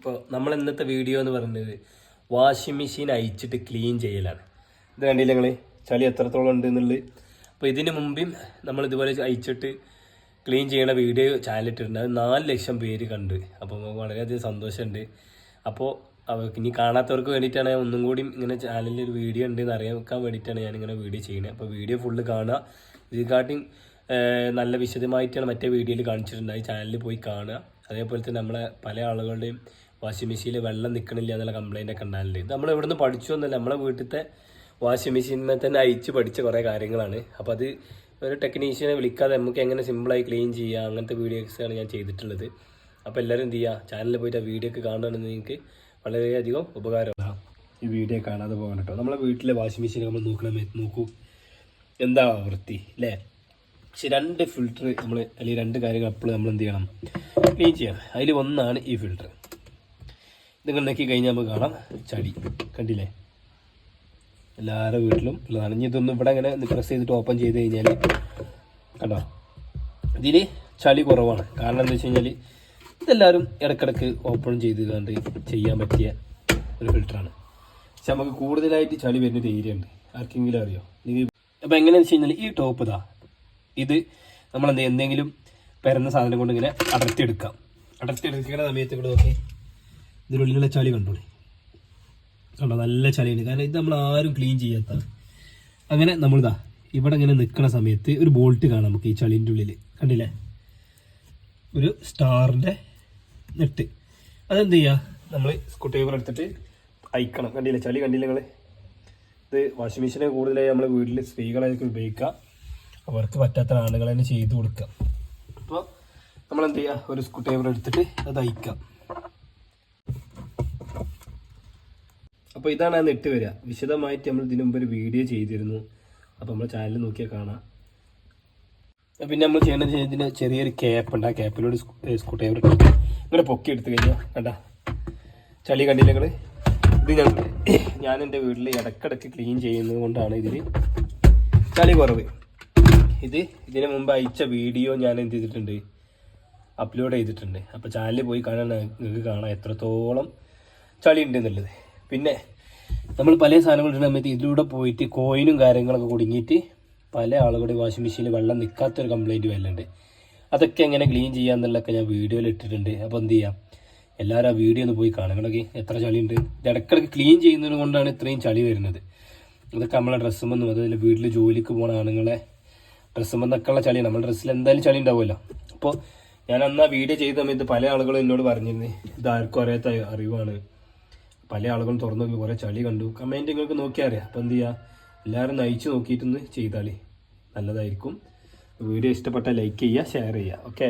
അപ്പോൾ നമ്മൾ ഇന്നത്തെ വീഡിയോ എന്ന് പറയുന്നത് വാഷിംഗ് മെഷീൻ അയച്ചിട്ട് ക്ലീൻ ചെയ്യലാണ്. ഇത് കണ്ടില്ല നിങ്ങൾ ചളി എത്രത്തോളം ഉണ്ട് എന്നുള്ളത്? അപ്പോൾ ഇതിന് മുമ്പും നമ്മൾ ഇതുപോലെ അയച്ചിട്ട് ക്ലീൻ ചെയ്യണ വീഡിയോ ചാനലിട്ടിട്ടുണ്ട് അത് നാല് ലക്ഷം പേര് കണ്ട്. അപ്പോൾ വളരെയധികം സന്തോഷമുണ്ട്. അപ്പോൾ അവർക്ക് ഇനി കാണാത്തവർക്ക് വേണ്ടിയിട്ടാണ് ഒന്നും കൂടി ഇങ്ങനെ ചാനലിൽ ഒരു വീഡിയോ ഉണ്ട് എന്ന് അറിയാൻ വേണ്ടിയിട്ടാണ് ഞാൻ ഇങ്ങനെ വീഡിയോ ചെയ്യുന്നത്. അപ്പോൾ വീഡിയോ ഫുള്ള് കാണുക. ഇതിനെക്കാട്ടിയും നല്ല വിശദമായിട്ടാണ് മറ്റേ വീഡിയോയിൽ കാണിച്ചിട്ടുണ്ട് ചാനലിൽ പോയി കാണുക. അതേപോലെ തന്നെ നമ്മളെ പല ആളുകളുടെയും വാഷിംഗ് മെഷീനിൽ വെള്ളം നിൽക്കണില്ല എന്നുള്ള കംപ്ലൈന്റ് ഒക്കെ ഉണ്ടാകലുണ്ട് ഇത് നമ്മൾ ഇവിടുന്ന് പഠിച്ചു എന്നല്ല നമ്മളെ വീട്ടിലത്തെ വാഷിംഗ് മെഷീനിൽ തന്നെ അയച്ച് പഠിച്ച കുറേ കാര്യങ്ങളാണ്. അപ്പോൾ അത് ഒരു ടെക്നീഷ്യനെ വിളിക്കാതെ നമുക്ക് എങ്ങനെ സിമ്പിളായി ക്ലീൻ ചെയ്യുക അങ്ങനത്തെ വീഡിയോസാണ് ഞാൻ ചെയ്തിട്ടുള്ളത്. അപ്പോൾ എല്ലാവരും എന്ത് ചെയ്യുക ചാനലിൽ പോയിട്ട് ആ വീഡിയോ ഒക്കെ കാണുകയാണെങ്കിൽ നിങ്ങൾക്ക് വളരെയധികം ഉപകാരമാണ് ഈ വീഡിയോ കാണാതെ പോകാൻ കേട്ടോ. നമ്മളെ വീട്ടിലെ വാഷിംഗ് മെഷീൻ നമ്മൾ നോക്കണ നോക്കൂ. എന്താ വൃത്തി അല്ലേ? പക്ഷെ രണ്ട് ഫിൽറ്റർ നമ്മൾ അല്ലെങ്കിൽ രണ്ട് കാര്യങ്ങൾ എപ്പോഴും നമ്മൾ എന്ത് ചെയ്യണം? ക്ലീൻ ചെയ്യണം. അതിൽ ഒന്നാണ് ഈ ഫിൽറ്റർ ഇതിങ്ങനെ നോക്കി കഴിഞ്ഞാൽ നമുക്ക് കാണാം. ചടി. കണ്ടില്ലേ? എല്ലാവരുടെ വീട്ടിലും ഉള്ളതാണ് ഇനി ഇതൊന്നും ഇവിടെ ഇങ്ങനെ പ്രസ് ചെയ്തിട്ട് ഓപ്പൺ ചെയ്ത് കഴിഞ്ഞാൽ കണ്ടോ? ഇതിൽ ചളി കുറവാണ്. കാരണം എന്താ വെച്ച് കഴിഞ്ഞാൽ ഇതെല്ലാവരും ഇടക്കിടക്ക് ഓപ്പൺ ചെയ്ത് കണ്ട് ചെയ്യാൻ പറ്റിയ ഒരു ഫിൽറ്ററാണ് പക്ഷെ നമുക്ക് കൂടുതലായിട്ട് ചളി വരുന്ന ഒരു ഏരിയ ഉണ്ട്. ആർക്കെങ്കിലും അറിയോ? നിങ്ങൾ അപ്പോൾ എങ്ങനെയാണെന്ന് വെച്ച് കഴിഞ്ഞാൽ ഈ ടോപ്പ് ഇതാ. ഇത് നമ്മൾ എന്ത് എന്തെങ്കിലും പരന്ന സാധനം കൊണ്ട് ഇങ്ങനെ അടർത്തിയെടുക്കാം. അടർത്തിയെടുക്കുന്ന സമയത്ത് ഇവിടെ നോക്കി. ഇതിനുള്ളിലുള്ള ചളി കണ്ടോളി കണ്ടോ? നല്ല ചളിയുണ്ട് കാരണം ഇത് നമ്മൾ ആരും ക്ലീൻ ചെയ്യാത്ത. അങ്ങനെ നമ്മളിതാ ഇവിടെ ഇങ്ങനെ നിൽക്കുന്ന സമയത്ത് ഒരു ബോൾട്ട് കാണാം നമുക്ക് ഈ ചളിന്റെ ഉള്ളിൽ കണ്ടില്ലേ? ഒരു സ്റ്റാറിന്റെ നെട്ട്. അതെന്ത് ചെയ്യുക നമ്മൾ സ്ക്രൂ എടുത്തിട്ട് അയക്കണം. കണ്ടില്ലേ? ചളി കണ്ടില്ല നിങ്ങൾ ഇത് വാഷിംഗ് മെഷീനെ കൂടുതലായി നമ്മൾ വീട്ടിൽ സ്ത്രീകളായിരിക്കും ഉപയോഗിക്കുക. അവർക്ക് പറ്റാത്ത ആളുകൾ തന്നെ ചെയ്ത് കൊടുക്കുക. അപ്പോൾ നമ്മൾ എന്ത് ചെയ്യുക ഒരു സ്ക്രൂ എടുത്തിട്ട് അത് അയക്കാം. അപ്പോൾ ഇതാണ് ആ നെറ്റ് വരിക. വിശദമായിട്ട് നമ്മൾ ഇതിനു മുമ്പ് ഒരു വീഡിയോ ചെയ്തിരുന്നു. അപ്പോൾ നമ്മൾ ചാനൽ നോക്കിയാൽ കാണാം. പിന്നെ നമ്മൾ ചെയ്യേണ്ടത് ഇതിന് ചെറിയൊരു ക്യാപ്പ് ഉണ്ട്. ആ ക്യാപ്പിലൂടെ സ്ക്രൂ ഡ്രൈവർ ഇങ്ങനെ പൊക്കി എടുത്തു കഴിഞ്ഞാൽ കണ്ട? ചളി കണ്ടില്ല നിങ്ങൾ ഇത് ഞാൻ ഞാൻ എന്റെ വീട്ടിൽ ഇടക്കിടക്ക് ക്ലീൻ ചെയ്യുന്നത് കൊണ്ടാണ് ഇതിൽ ചളി കുറവ്. ഇത് ഇതിന് മുമ്പ് അയച്ച വീഡിയോ ഞാൻ എന്ത് ചെയ്തിട്ടുണ്ട്? അപ്ലോഡ് ചെയ്തിട്ടുണ്ട്. അപ്പോൾ ചാനലിൽ പോയി കാണാൻ നിങ്ങൾക്ക് കാണാം എത്രത്തോളം ചളി ഉണ്ട് എന്നുള്ളത്. പിന്നെ നമ്മൾ പല സാധനങ്ങൾ ഇടുന്ന സമയത്ത് ഇതിലൂടെ പോയിട്ട് കോയിനും കാര്യങ്ങളൊക്കെ കുടുങ്ങിയിട്ട് പല ആളുകളുടെ വാഷിംഗ് മെഷീനിൽ വെള്ളം നിൽക്കാത്തൊരു കംപ്ലൈന്റ് വരലുണ്ട്. അതൊക്കെ എങ്ങനെ ക്ലീൻ ചെയ്യാന്നുള്ളതൊക്കെ ഞാൻ വീഡിയോയിൽ ഇട്ടിട്ടുണ്ട്. അപ്പോൾ എന്ത് ചെയ്യാം? എല്ലാവരും ആ വീഡിയോ ഒന്ന് പോയി കാണുകയാണെങ്കിൽ എത്ര ചളിയുണ്ട്? ഇടയ്ക്കിടയ്ക്ക് ക്ലീൻ ചെയ്യുന്നത് കൊണ്ടാണ് ഇത്രയും ചളി വരുന്നത്. അതൊക്കെ നമ്മളെ ഡ്രസ്സുമെന്നും അതുപോലെ വീട്ടിൽ ജോലിക്ക് പോകുന്ന ആണുങ്ങളെ ഡ്രസ്സുമെന്നൊക്കെ ഉള്ള ചളി നമ്മുടെ ഡ്രസ്സിൽ എന്തായാലും ചളി ഉണ്ടാവുമല്ലോ. അപ്പോൾ ഞാൻ അന്ന് ആ വീഡിയോ ചെയ്ത സമയത്ത് പല ആളുകളും എന്നോട് പറഞ്ഞിരുന്നു. ഇത് ആർക്കും അറിയാത്ത അറിവാണ്. പല ആളുകളും തുറന്നു നോക്കി കുറേ ചളി കണ്ടു. കമന്റ് നിങ്ങൾക്ക് നോക്കിയാൽ അറിയാം. അപ്പോൾ എന്ത് ചെയ്യുക എല്ലാവരും നയിച്ച് നോക്കിയിട്ടൊന്ന് ചെയ്താളി നല്ലതായിരിക്കും. വീഡിയോ ഇഷ്ടപ്പെട്ടാൽ ലൈക്ക് ചെയ്യുക ഷെയർ ചെയ്യുക. ഓക്കെ